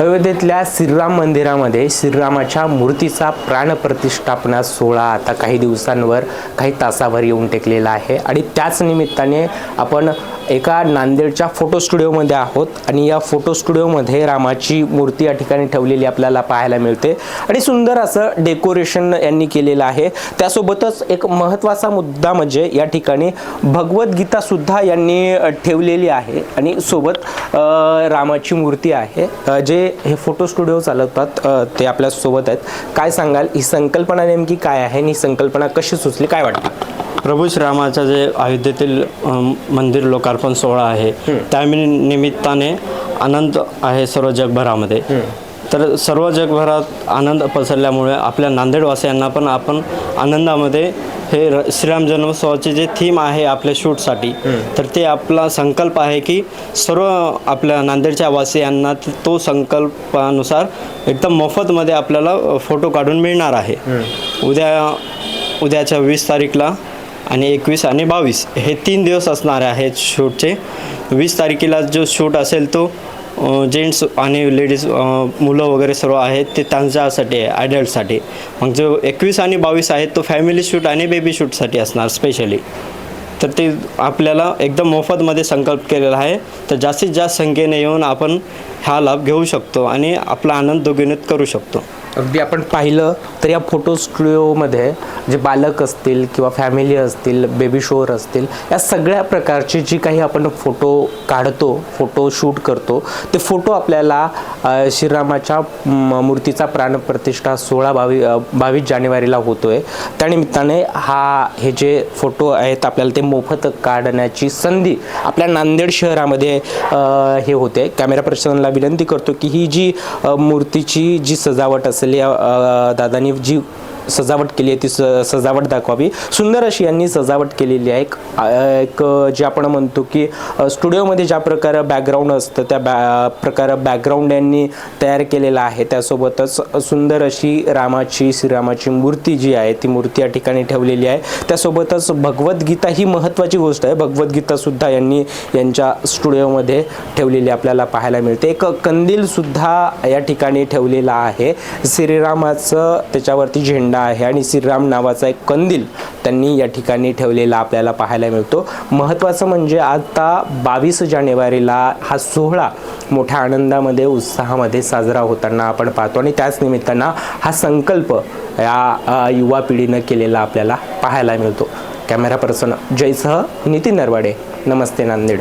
अयोध्येतल्या श्रीराम मंदिरामध्ये श्रीरामाच्या मूर्तीचा प्राणप्रतिष्ठापना सोहळा आता काही दिवसांवर काही तासावर येऊन टेकलेला आहे. आणि त्याच निमित्ताने आपण एका नांदेडच्या फोटो स्टुडिओमध्ये आहोत आणि या फोटो स्टुडिओमध्ये रामाची मूर्ती या ठिकाणी ठेवलेली आपल्याला पाहायला मिळते. आणि सुंदर असं डेकोरेशन यांनी केलेलं आहे. त्यासोबतच एक महत्त्वाचा मुद्दा म्हणजे या ठिकाणी भगवद्गीतासुद्धा यांनी ठेवलेली आहे. आणि सोबत रामाची मूर्ती आहे. जे हे फोटो स्टुडिओ चालवतात ते आपल्यासोबत आहेत. काय सांगाल? ही संकल्पना नेमकी काय आहे आणि ही संकल्पना कशी सुचली? काय वाटतं? प्रभू श्रीरामाचं जे अयोध्येतील मंदिर लोकार्पण सोहळा आहे त्या निमि- निमित्ताने आनंद आहे सर्व जगभरामध्ये. तर सर्व जगभरात आनंद पसरल्यामुळे आपल्या नांदेडवासियांना पण आपण आनंदामध्ये हे श्रीराम जन्मोत्सवाचे जे थीम आहे आपल्या शूटसाठी तर ते आपला संकल्प आहे की सर्व आपल्या नांदेडच्या वासियांना तो संकल्पानुसार एकदम मोफतमध्ये आपल्याला फोटो काढून मिळणार आहे. उद्या उद्याच्या वीस तारीखला आणि एकवीस आणि बावीस हे तीन दिवस असणार आहेत शूटचे. वीस तारखेला जो शूट असेल तो जेंट्स आणि लेडीज मुलं वगैरे सर्व आहेत ते त्यांच्यासाठी आहे ॲडल्टसाठी मग जो एकवीस आणि बावीस आहेत तो फॅमिली शूट आणि बेबी शूटसाठी असणार स्पेशली तर ते आपल्याला एकदम मोफतमध्ये संकल्प केलेला आहे. तर जास्तीत जास्त संख्येने येऊन आपण हा लाभ घेऊ शकतो आणि आपला आनंद दोघीनीत करू शकतो. अगदी आपण पाहिलं तर या फोटो स्टुडिओमध्ये जे बालक असतील किंवा फॅमिली असतील बेबी शोअर असतील या सगळ्या प्रकारचे जी काही आपण फोटो काढतो फोटो शूट करतो ते फोटो आपल्याला श्रीरामाच्या मूर्तीचा प्राणप्रतिष्ठा सोळा बावी बावीस जानेवारीला होतो आहे त्यानिमित्ताने हा हे जे फोटो आहेत आपल्याला ते मोफत काढण्याची संधी आपल्या नांदेड शहरामध्ये हे होते. कॅमेरा पर्सनला विनंती करतो की ही जी मूर्तीची जी सजावट असेल असलेल्या दादांनी जी सजावट केली आहे ती स सजावट दाखवावी. सुंदर अशी यांनी सजावट केलेली आहे. एक एक जे आपण म्हणतो की स्टुडिओमध्ये ज्या प्रकारे बॅकग्राऊंड असतं त्या बॅ प्रकारे बॅकग्राऊंड यांनी तयार केलेला आहे. त्यासोबतच सुंदर अशी रामाची श्रीरामाची मूर्ती जी आहे ती मूर्ती या ठिकाणी ठेवलेली आहे. त्यासोबतच भगवद्गीता ही महत्त्वाची गोष्ट आहे. भगवद्गीतासुद्धा यांनी यांच्या स्टुडिओमध्ये ठेवलेली आपल्याला पाहायला मिळते. एक कंदीलसुद्धा या ठिकाणी ठेवलेला आहे. श्रीरामाचं त्याच्यावरती झेंडा आहे आणि श्रीराम नावाचा एक कंदील त्यांनी या ठिकाणी ठेवलेला आपल्याला पाहायला मिळतो. महत्त्वाचं म्हणजे आता बावीस जानेवारीला हा सोहळा मोठ्या आनंदामध्ये उत्साहामध्ये साजरा होताना आपण पाहतो आणि त्याच निमित्तानं हा संकल्प या युवा पिढीनं केलेला आपल्याला पाहायला मिळतो. कॅमेरा पर्सन जयसह नितीन नरवाडे. नमस्ते नांदेड.